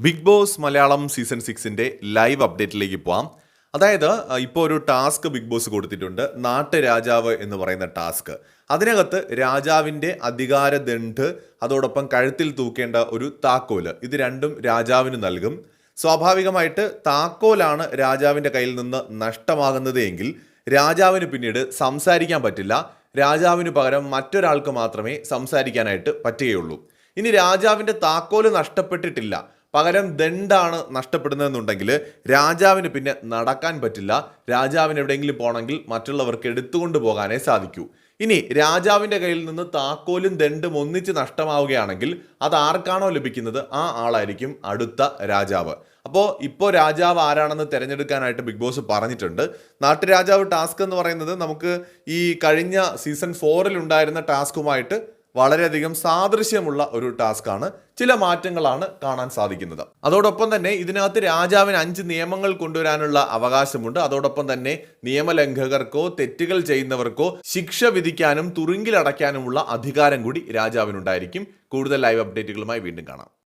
Big boss Malayalam season സിക്സിന്റെ live അപ്ഡേറ്റിലേക്ക് പോവാം. അതായത് ഇപ്പോൾ ഒരു ടാസ്ക് ബിഗ് ബോസ് കൊടുത്തിട്ടുണ്ട്. നാട്ടുരാജാവ് എന്ന് പറയുന്ന ടാസ്ക്. അതിനകത്ത് രാജാവിന്റെ അധികാരദണ്ഡ് അതോടൊപ്പം കഴുത്തിൽ തൂക്കേണ്ട ഒരു താക്കോൽ. ഇത് രണ്ടും രാജാവിന് നൽകും. സ്വാഭാവികമായിട്ട് താക്കോലാണ് രാജാവിന്റെ കയ്യിൽ നിന്ന് നഷ്ടമാകുന്നത് എങ്കിൽ രാജാവിന് പിന്നീട് സംസാരിക്കാൻ പറ്റില്ല. രാജാവിന് പകരം മറ്റൊരാൾക്ക് മാത്രമേ സംസാരിക്കാനായിട്ട് പറ്റുകയുള്ളൂ. ഇനി രാജാവിന്റെ താക്കോൽ നഷ്ടപ്പെട്ടിട്ടില്ല. പകരം ദണ്ടാണ് നഷ്ടപ്പെടുന്നതെന്നുണ്ടെങ്കിൽ രാജാവിന് പിന്നെ നടക്കാൻ പറ്റില്ല. രാജാവിന് എവിടെയെങ്കിലും പോകണമെങ്കിൽ മറ്റുള്ളവർക്ക് എടുത്തുകൊണ്ട് പോകാനേ സാധിക്കൂ. ഇനി രാജാവിന്റെ കയ്യിൽ നിന്ന് താക്കോലും ദണ്ടും ഒന്നിച്ച് നഷ്ടമാവുകയാണെങ്കിൽ അത് ആർക്കാണോ ലഭിക്കുന്നത്? ആ ആളായിരിക്കും അടുത്ത രാജാവ്. അപ്പോൾ ഇപ്പോൾ രാജാവ് ആരാണെന്ന് തിരഞ്ഞെടുക്കാനായിട്ട് ബിഗ് ബോസ് പറഞ്ഞിട്ടുണ്ട്. നാട്ടുരാജാവ് ടാസ്ക് എന്ന് പറയുന്നത് നമുക്ക് ഈ കഴിഞ്ഞ സീസൺ ഫോറിൽ ഉണ്ടായിരുന്ന ടാസ്കുമായിട്ട് വളരെയധികം സാദൃശ്യമുള്ള ഒരു ടാസ്ക്കാണ്. ചില മാറ്റങ്ങളാണ് കാണാൻ സാധിക്കുന്നത്. അതോടൊപ്പം തന്നെ ഇതിനകത്ത് രാജാവിന് അഞ്ച് നിയമങ്ങൾ കൊണ്ടുവരാനുള്ള അവകാശമുണ്ട്. അതോടൊപ്പം തന്നെ നിയമലംഘകർക്കോ തെറ്റുകൾ ചെയ്യുന്നവർക്കോ ശിക്ഷ വിധിക്കാനും തുറുങ്കിലടയ്ക്കാനുമുള്ള അധികാരം കൂടി രാജാവിനുണ്ടായിരിക്കും. കൂടുതൽ ലൈവ് അപ്ഡേറ്റുകളുമായി വീണ്ടും കാണാം.